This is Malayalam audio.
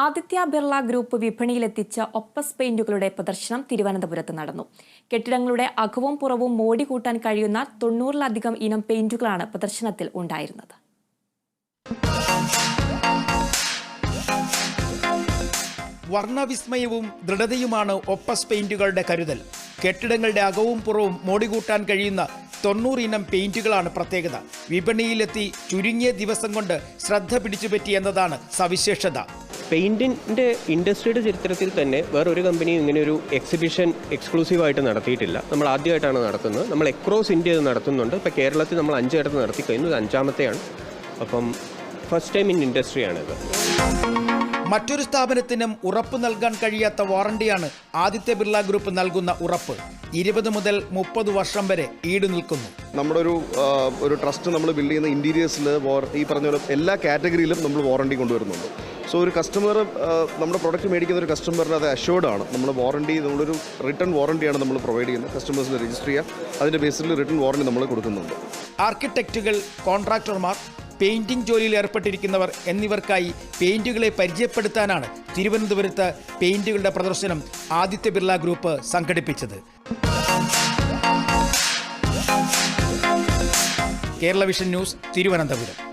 ആദിത്യ ബിർള ഗ്രൂപ്പ് വിപണിയിലെത്തിച്ച ഒപ്പസ് പെയിന്റുകളുടെ പ്രദർശനം തിരുവനന്തപുരത്ത് നടന്നു. കെട്ടിടങ്ങളുടെ അകവും പുറവും മോടി കൂട്ടാൻ കഴിയുന്ന തൊണ്ണൂറിലധികം ഇനം പെയിന്റുകളാണ് പ്രദർശനത്തിൽ ഉണ്ടായിരുന്നത്. വർണവിസ്മയവും ദൃഢതയുമാണ് ഒപ്പസ് പെയിന്റുകളുടെ കരുതൽ. കെട്ടിടങ്ങളുടെ അകവും പുറവും മോടികൂട്ടാൻ കഴിയുന്ന തൊണ്ണൂറ് ഇനം പെയിന്റുകളാണ് പ്രത്യേകത. വിപണിയിലെത്തി ചുരുങ്ങിയ ദിവസം കൊണ്ട് ശ്രദ്ധ പിടിച്ചുപറ്റി എന്നതാണ് സവിശേഷത. പെയിന്റിന്റെ ഇൻഡസ്ട്രിയുടെ ചരിത്രത്തിൽ തന്നെ വേറൊരു കമ്പനിയും ഇങ്ങനെ ഒരു എക്സിബിഷൻ എക്സ്ക്ലൂസീവായിട്ട് നടത്തിയിട്ടില്ല. നമ്മൾ ആദ്യമായിട്ടാണ് നടത്തുന്നത്. നമ്മൾ എക്രോസ് ഇന്ത്യ ഇത് നടത്തുന്നുണ്ട്. ഇപ്പോൾ കേരളത്തിൽ നമ്മൾ അഞ്ചിടത്ത് നടത്തി കഴിഞ്ഞു ഇത് അഞ്ചാമത്തെയാണ്. അപ്പം ഫസ്റ്റ് ടൈം ഇൻ ഇൻഡസ്ട്രിയാണിത് മറ്റൊരു സ്ഥാപനത്തിനും ഉറപ്പ് നൽകാൻ കഴിയാത്ത വാറണ്ടിയാണ് ആദിത്യ ബിർള ഗ്രൂപ്പ് നൽകുന്ന ഉറപ്പ്. ഇരുപത് മുതൽ മുപ്പത് വർഷം വരെ ഈട് നിൽക്കുന്നു. നമ്മുടെ ഒരു ഒരു ട്രസ്റ്റ് നമ്മൾ ബിൽഡ് ചെയ്യുന്ന ഇന്റീരിയേഴ്സിൽ ഈ പറഞ്ഞ പോലെ എല്ലാ കാറ്റഗറിയിലും നമ്മൾ വാറണ്ടി കൊണ്ടുവരുന്നുണ്ട്. സോ ഒരു കസ്റ്റമർ നമ്മുടെ പ്രൊഡക്റ്റ് മേടിക്കുന്ന ഒരു കസ്റ്റമറിന് അത് അഷോർഡ് ആണ്. നമ്മൾ വാറണ്ടി നമ്മളൊരു റിട്ടേൺ വാറണ്ടിയാണ് നമ്മൾ പ്രൊവൈഡ് ചെയ്യുന്നത്. കസ്റ്റമേഴ്സിന് രജിസ്റ്റർ ചെയ്യുക. അതിന്റെ ബേസിൽ റിട്ടേൺ വാറണ്ടി നമ്മൾ കൊടുക്കുന്നുണ്ട്. ആർക്കിടെക്റ്റുകൾ കോൺട്രാക്ടർമാർ പെയിന്റിംഗ് ജോലിയിൽ ഏർപ്പെട്ടിരിക്കുന്നവർ എന്നിവർക്കായി പെയിന്റുകളെ പരിചയപ്പെടുത്താനാണ് തിരുവനന്തപുരത്ത് പെയിന്റുകളുടെ പ്രദർശനം ആദിത്യ ബിർള ഗ്രൂപ്പ് സംഘടിപ്പിച്ചത്. Kerala vision news Thiruvananthapuram.